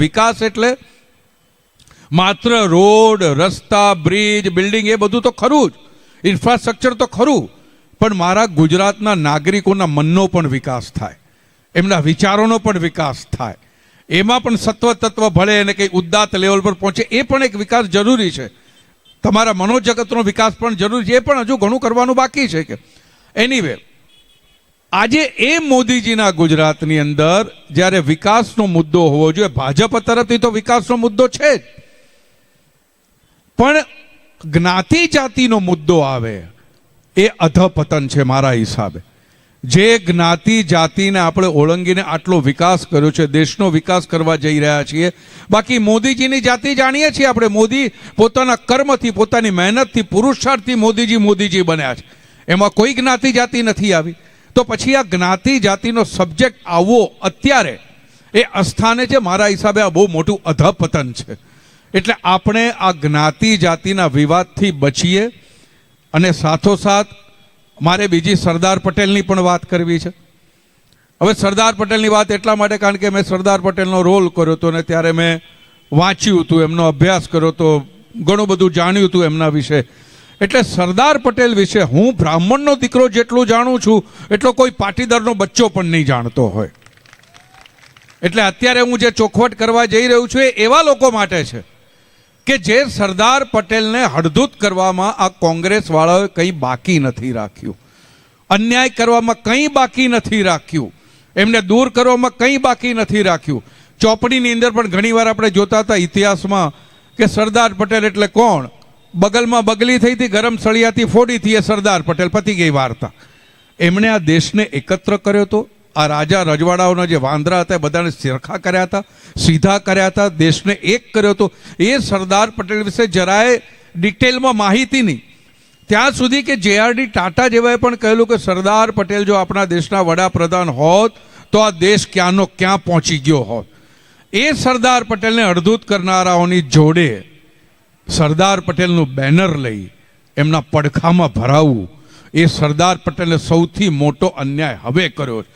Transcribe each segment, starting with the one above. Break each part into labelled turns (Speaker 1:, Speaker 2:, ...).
Speaker 1: વિકાસ એટલે માત્ર રોડ, રસ્તા, બ્રિજ, બિલ્ડિંગ એ બધું તો ખરું જ. ઇન્ફ્રાસ્ટ્રક્ચર તો ખરું, પણ મારા ગુજરાતના નાગરિકોના મનનો પણ વિકાસ થાય. એમના વિચારોનો પણ વિકાસ થાય. એમાં પણ સત્વ તત્વ ભળે અને કંઈ ઉદ્દાત લેવલ પર પહોંચે, એ પણ એક વિકાસ જરૂરી છે. તમારા મનોજગતનો વિકાસ પણ જરૂરી છે, એ પણ હજુ ઘણું કરવાનું બાકી છે કે. એનીવે આજે એ મોદીજીના ગુજરાતની અંદર જ્યારે વિકાસનો મુદ્દો હોવો જોઈએ, ભાજપ તરફથી તો વિકાસનો મુદ્દો છે જ. પણ જ્ઞાતિ જાતિનો મુદ્દો આવે, એ અધપતન છે મારા હિસાબે. જે જ્ઞાતિ જાતિને આપણે ઓળંગીને આટલો વિકાસ કર્યો છે, દેશનો વિકાસ કરવા જઈ રહ્યા છીએ, બાકી મોદીજીની જાતિ જાણીએ છીએ આપણે. મોદી પોતાના કર્મથી, પોતાની મહેનતથી, પુરુષાર્થથી મોદીજી મોદીજી બન્યા છે. એમાં કોઈ જ્ઞાતિ જાતિ નથી આવી. તો પછી આ જ્ઞાતિ જાતિનો સબ્જેક્ટ આવવો અત્યારે, એ અસ્થાને છે મારા હિસાબે આ બહુ મોટું અધપતન છે. એટલે આપણે આ જ્ઞાતિ જાતિના વિવાદથી બચીએ અને સાથોસાથ મારે બીજી સરદાર પટેલની પણ વાત કરવી છે. હવે સરદાર પટેલની વાત એટલા માટે કારણ કે મેં સરદાર પટેલનો રોલ કર્યો હતો ને ત્યારે મેં વાંચ્યું હતું, એમનો અભ્યાસ કર્યો હતો, ઘણું બધું જાણ્યું હતું એમના વિશે. એટલે સરદાર પટેલ વિશે હું બ્રાહ્મણનો દીકરો જેટલું જાણું છું, એટલો કોઈ પાટીદારનો બચ્ચો પણ નહીં જાણતો હોય. એટલે અત્યારે હું જે ચોખવટ કરવા જઈ રહ્યો છું એ એવા લોકો માટે છે કે જે સરદાર પટેલને હડધૂત કરવામાં આ કોંગ્રેસ વાળાઓએ કંઈ બાકી નથી રાખ્યું. અન્યાય કરવામાં કંઈ બાકી નથી રાખ્યું. એમને દૂર કરવામાં કંઈ બાકી નથી રાખ્યું. ચોપડીની અંદર પણ ઘણીવાર આપણે જોતા હતા ઇતિહાસમાં કે સરદાર પટેલ એટલે કોણ? બગલમાં બગલી થઈ હતી, ગરમ સળિયાથી ફોડી હતી એ સરદાર પટેલ. પતી ગઈ વાર્તા. એમણે આ દેશને એકત્ર કર્યો હતો આ રાજા રજવાડાઓના જે વાંદરા હતા એ બધાને સરખા કર્યા હતા, સીધા કર્યા હતા, દેશને એક કર્યો હતો એ સરદાર પટેલ વિશે જરાય ડિટેલમાં માહિતી નહીં. ત્યાં સુધી કે જેઆરડી ટાટા જેવાએ પણ કહેલું કે સરદાર પટેલ જો આપણા દેશના વડાપ્રધાન હોત, તો આ દેશ ક્યાંનો ક્યાં પહોંચી ગયો હોત. એ સરદાર પટેલને અડધૂત કરનારાઓની જોડે સરદાર પટેલનું બેનર લઈ એમના પડખામાં ભરાવવું એ સરદાર પટેલે સૌથી મોટો અન્યાય હવે કર્યો છે.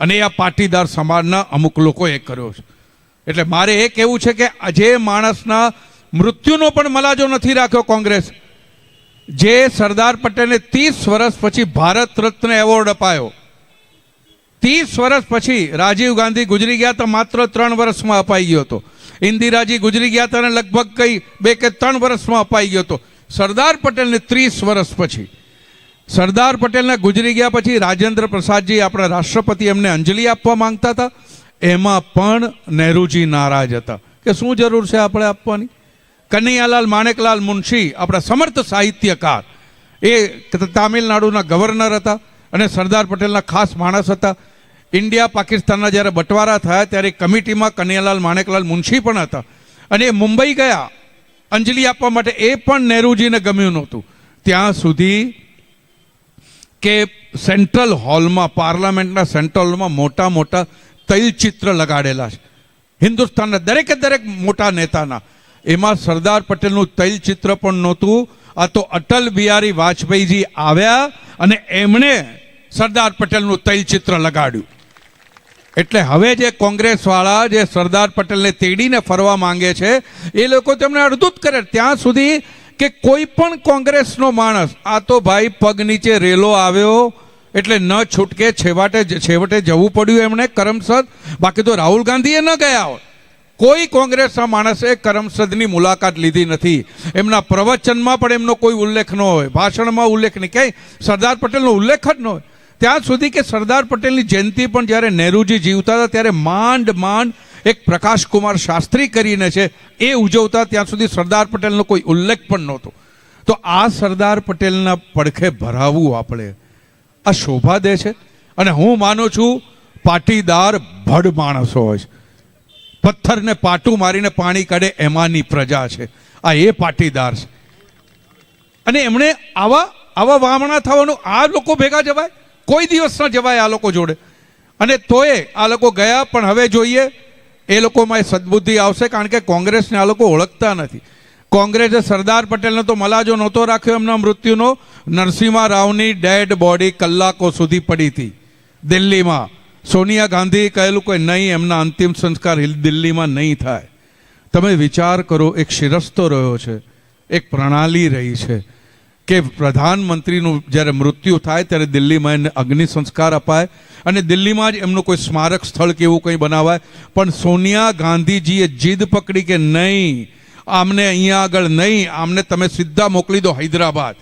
Speaker 1: અને આ પાટીદાર સમાજના અમુક લોકોએ કર્યો છે. એટલે મારે એ કહેવું છે કે આજે માણસના મૃત્યુનો પણ મલાજો નથી રાખ્યો કોંગ્રેસ. જે સરદાર પટેલને ત્રીસ વર્ષ પછી ભારત રત્ન એવોર્ડ અપાયો. ત્રીસ વર્ષ પછી રાજીવ ગાંધી ગુજરી ગયા તો માત્ર ત્રણ વર્ષમાં અપાઈ ગયો હતો. ઇન્દિરાજી ગુજરી ગયા હતા અને લગભગ કઈ બે કે ત્રણ વર્ષમાં અપાઈ ગયો હતો સરદાર પટેલને ત્રીસ વર્ષ પછી. સરદાર પટેલના ગુજરી ગયા પછી રાજેન્દ્ર પ્રસાદજી આપણા રાષ્ટ્રપતિ એમને અંજલિ આપવા માંગતા હતા. એમાં પણ નહેરુજી નારાજ હતા. કે શું જરૂર છે આપણે આપવાની? કનૈયાલાલ માણેકલાલ મુનશી આપણા સમર્થ સાહિત્યકાર. એ તામિલનાડુના ગવર્નર હતા અને સરદાર પટેલના ખાસ માણસ હતા. ઇન્ડિયા, પાકિસ્તાનના જ્યારે બંટવારા થયા ત્યારે કમિટીમાં કનૈયાલાલ માણેકલાલ મુનશી પણ હતા. અને એ મુંબઈ ગયા. અંજલિ આપવા માટે એ પણ નહેરુજીને ગમ્યું નહોતું. ત્યાં સુધી કે સેન્ટ્રલ હોલમાં, પાર્લામેન્ટના સેન્ટ્રલ હોલમાં મોટા મોટા તૈલચિત્ર લગાડેલા છે. હિન્દુસ્તાનના દરેકે દરેક મોટા નેતાના. એમાં સરદાર પટેલનું તૈલચિત્ર પણ નહોતું. આ તો અટલ બિહારી વાજપેયીજી આવ્યા અને એમણે સરદાર પટેલનું તૈલચિત્ર લગાડ્યું. એટલે હવે જે કોંગ્રેસવાળા જે સરદાર પટેલને તેડીને ફરવા માંગે છે, એ લોકો તેમને અડધૂત કરે. ત્યાં સુધી કે કોઈ પણ કોંગ્રેસનો માણસ, આ તો ભાઈ પગ નીચે રેલો આવ્યો, એટલે ન છૂટકે છેવટે છેવટે જવું પડ્યું એમણે કરમસદ. બાકી તો રાહુલ ગાંધીએ ન ગયા હોય કોઈ કોંગ્રેસના માણસે કરમસદની મુલાકાત લીધી નથી. એમના પ્રવચનમાં પણ એમનો કોઈ ઉલ્લેખ ન હોય. ભાષણમાં ઉલ્લેખ નહીં. ક્યાંય સરદાર પટેલનો ઉલ્લેખ જ ન હોય. ત્યાં સુધી કે સરદાર પટેલની જયંતિ પણ જ્યારે નહેરુજી જીવતા હતા, ત્યારે માંડ માંડ એક પ્રકાશકુમાર શાસ્ત્રી કરીને છે, એ ઉજવતા ત્યાં સુધી સરદાર પટેલનો કોઈ ઉલ્લેખ પણ નહોતો. તો આ સરદાર પટેલના પડખે ભરાવવું આપણે આ શોભા દે છે. અને હું માનું છું, પાટીદાર ભડ માણસો હોય છે. પથ્થરને પાટું મારીને પાણી કાઢે એમાંની પ્રજા છે. આ એ પાટીદાર છે. અને એમણે આવા આવા વામણા થવાનું, આ લોકો ભેગા જવાય? કોઈ દિવસ ન જવાય આ લોકો જોડે. અને તોય આ લોકો ગયા, પણ હવે જોઈએ, એ લોકોમાં એ સદબુદ્ધિ આવશે, કારણ કે કોંગ્રેસને આ લોકો ઓળખતા નથી. કોંગ્રેસે સરદાર પટેલનો તો મલાજો નહોતો રાખ્યો, એમના મૃત્યુનો. નરસિંહા રાવની ડેડ બોડી કલાકો સુધી પડી હતી દિલ્હીમાં. સોનિયા ગાંધીએ કહેલું કે નહીં, એમના અંતિમ સંસ્કાર દિલ્હીમાં નહીં થાય. તમે વિચાર કરો, એક શિરસ્તો રહ્યો છે, એક પ્રણાલી રહી છે. કે પ્રધાનમંત્રીનું જ્યારે મૃત્યુ થાય ત્યારે દિલ્હીમાં એને અગ્નિ સંસ્કાર અપાય અને દિલ્હીમાં જ એમનું કોઈ સ્મારક સ્થળ કે એવું કંઈ બનાવાય. પણ સોનિયા ગાંધીજીએ જીદ પકડી કે નહીં, આમને અહીંયા આગળ નહીં, આમને તમે સીધા મોકલી દો હૈદરાબાદ.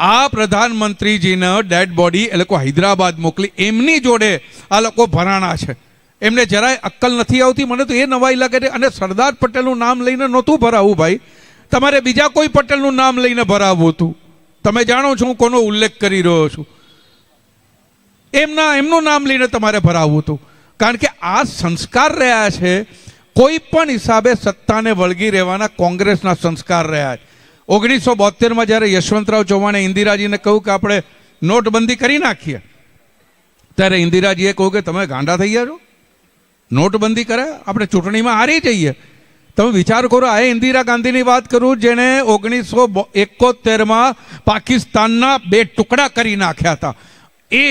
Speaker 1: આ પ્રધાનમંત્રીજીને ડેડ બોડી એ લોકો હૈદરાબાદ મોકલી. એમની જોડે આ લોકો ભરાણા છે. એમને જરાય અક્કલ નથી આવતી. મને તો એ નવાઈ લાગે છે. અને સરદાર પટેલનું નામ લઈને નહોતું ભરાવું ભાઈ. તમારે બીજા કોઈ પટેલનું નામ લઈને ભરાવવું હતું? તમે જાણો છો હું કોનો ઉલ્લેખ કરી રહ્યો છું. એમના, એમનું નામ લઈને તમારે ભરાવવું હતું. કારણ કે આ સંસ્કાર રહ્યા છે, કોઈ પણ હિસાબે સત્તાને વળગી રહેવાના કોંગ્રેસના સંસ્કાર રહ્યા છે. ઓગણીસો બોતેરમાં જ્યારે યશવંતરાવ ચૌહાણે ઇન્દિરાજીને કહ્યું કે આપણે નોટબંધી કરી નાખીએ, ત્યારે ઇન્દિરાજીએ કહ્યું કે તમે ગાંડા થઈ ગયા છો? નોટબંધી કરે આપણે ચૂંટણીમાં હારી જઈએ. તમે વિચાર કરો, આ ઇન્દિરા ગાંધીની વાત કરું, જેણે ઓગણીસો એકોતેરમાં પાકિસ્તાનના બે ટુકડા કરી નાખ્યા હતા. એ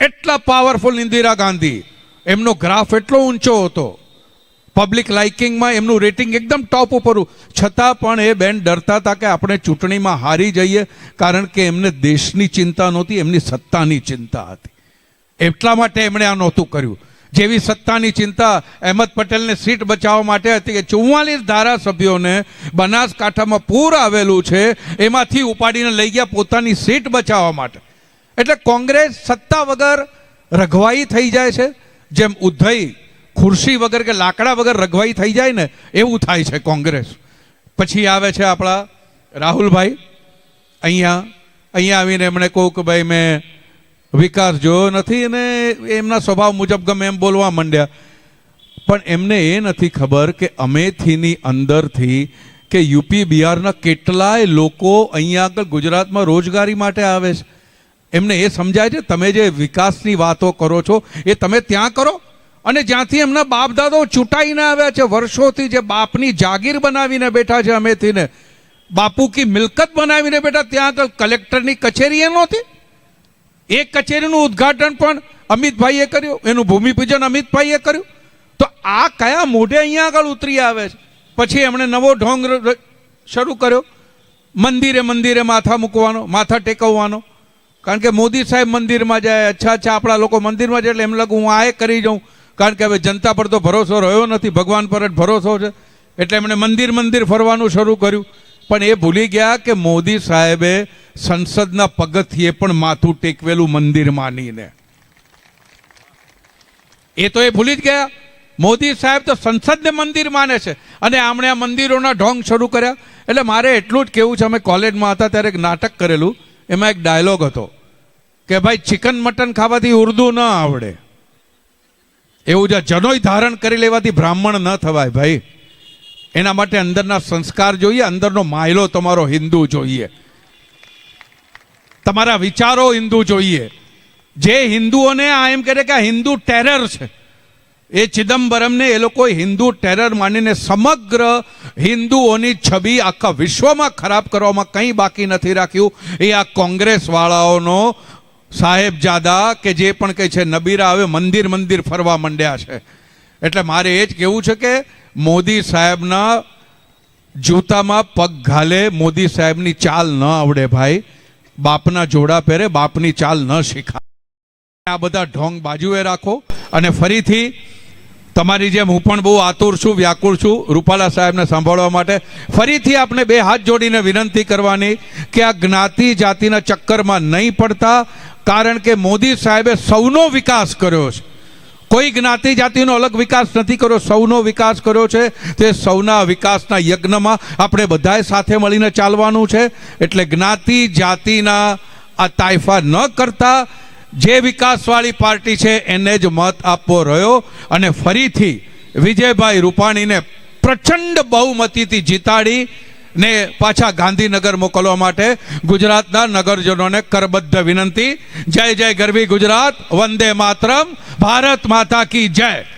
Speaker 1: એટલા પાવરફુલ ઇન્દિરા ગાંધી. એમનો ગ્રાફ એટલો ઊંચો હતો. પબ્લિક લાઇકિંગમાં એમનું રેટિંગ એકદમ ટોપ ઉપર છતાં પણ એ બેન ડરતા હતા કે આપણે ચૂંટણીમાં હારી જઈએ, કારણ કે એમને દેશની ચિંતા નહોતી, એમની સત્તાની ચિંતા હતી. એટલા માટે એમણે આ નહોતું કર્યું. જેવી સત્તાની ચિંતા અહેમદ પટેલને સીટ બચાવવા માટે હતી કે ચુમ્માલીસ ધારાસભ્યોને બનાસકાંઠામાં પૂર આવેલું છે, એમાંથી ઉપાડીને લઈ ગયા પોતાની સીટ બચાવવા માટે. એટલે કોંગ્રેસ સત્તા વગર રઘવાઈ થઈ જાય છે, જેમ ઉધઈ ખુરશી વગર કે લાકડા વગર રઘવાઈ થઈ જાય ને, એવું થાય છે કોંગ્રેસ. પછી આવે છે આપણા રાહુલભાઈ. અહીંયા અહીંયા આવીને એમણે કહું કે ભાઈ મેં વિકાસ જોયો નથી અને એમના સ્વભાવ મુજબ ગમે એમ બોલવા માંડ્યા. પણ એમને એ નથી ખબર કે અમેથીની અંદરથી કે યુપી બિહારના કેટલાય લોકો અહીંયા આગળ ગુજરાતમાં રોજગારી માટે આવે છે. એમને એ સમજાય છે, તમે જે વિકાસની વાતો કરો છો, એ તમે ત્યાં કરો. અને જ્યાંથી એમના બાપ દાદો ચૂંટાઈને આવ્યા છે, વર્ષોથી જે બાપની જાગીર બનાવીને બેઠા છે અમેથીને બાપુ કી મિલકત બનાવીને બેઠા, ત્યાં આગળ કલેક્ટરની કચેરી એ નહોતી? એ કચેરીનું ઉદ્ઘાટન પણ અમિતભાઈએ કર્યું, એનું ભૂમિપૂજન અમિતભાઈએ કર્યું. તો આ કયા મોઢે અહીંયા આગળ ઉતરી આવે છે? પછી એમણે નવો ઢોંગ શરૂ કર્યો. મંદિરે મંદિરે માથા મૂકવાનો, માથા ટેકવવાનો. કારણ કે મોદી સાહેબ મંદિરમાં જાય, અચ્છા અચ્છા, આપણા લોકો મંદિરમાં જાય એટલે એમ લાગુ, હું આ કરી જાઉં. કારણ કે હવે જનતા પર તો ભરોસો રહ્યો નથી, ભગવાન પર જ ભરોસો છે. એટલે એમણે મંદિર મંદિર ફરવાનું શરૂ કર્યું. પણ એ ભૂલી ગયા કે મોદી સાહેબે સંસદના પગથિયે પણ માથું ટેકવેલું મંદિર માનીને. એ તો એ ભૂલી જ ગયા. મોદી સાહેબ તો સંસદને મંદિર માને છે. અને આમણે આ મંદિરોના ઢોંગ શરૂ કર્યા. એટલે મારે એટલું જ કહેવું છે, અમે કોલેજમાં હતા ત્યારે એક નાટક કરેલું. એમાં એક ડાયલોગ હતો કે ભાઈ, ચિકન મટન ખાવાથી ઉર્દુ ન આવડે. એવું જ જનોય ધારણ કરી લેવાથી બ્રાહ્મણ ન થવાય ભાઈ. એના માટે અંદરના સંસ્કાર જોઈએ, અંદરનો માયલો તમારો હિન્દુ જોઈએ. તમારા વિચારો હિન્દુ જોઈએ. જે હિન્દુઓને આ એમ કહે કે આ હિન્દુ ટેરર છે. એ ચિદમ્બરમને એ લોકો હિન્દુ ટેરર માનીને સમગ્ર હિન્દુઓની છબી આખા વિશ્વમાં ખરાબ કરવામાં કંઈ બાકી નથી રાખ્યું. એ આ કોંગ્રેસવાળાઓનો સાહેબજાદા કે જે પણ કંઈ છે, નબીરા હવે મંદિર મંદિર ફરવા માંડ્યા છે. એટલે મારે એ જ કહેવું છે કે મોદી સાહેબના જૂતામાં પગ ઘાલે, મોદી સાહેબની ચાલ ન આવડે ભાઈ. બાપના જોડા પહેરે, બાપની ચાલ ન શીખાય. આ બધા ઢોંગ બાજુએ રાખો અને ફરીથી તમારી જેમ હું પણ બહુ આતુર છું, વ્યાકુળ છું, રૂપાલા સાહેબને સાંભળવા માટે ફરીથી આપણે બે હાથ જોડીને વિનંતી કરવાની કે આ જ્ઞાતિ જાતિના ચક્કરમાં નહીં પડતા, કારણ કે મોદી સાહેબે સૌનો વિકાસ કર્યો છે. કોઈ જ્ઞાતિ જાતિનો અલગ વિકાસ નથી કર્યો, સૌનો વિકાસ કર્યો છે. તે સૌના વિકાસના યજ્ઞમાં આપણે બધાએ સાથે મળીને ચાલવાનું છે. એટલે જ્ઞાતિ જાતિના આ તાઇફા ન કરતા, જે વિકાસવાળી પાર્ટી છે એને જ મત આપવો રહ્યો અને ફરીથી વિજયભાઈ રૂપાણીને પ્રચંડ બહુમતીથી જીતાડી ને પાછા ગાંધીનગર મોકલવા માટે ગુજરાતના નગરજનોને કરબદ્ધ વિનંતી. જય જય ગરવી ગુજરાત, વંદે માતરમ, ભારત માતા કી જય.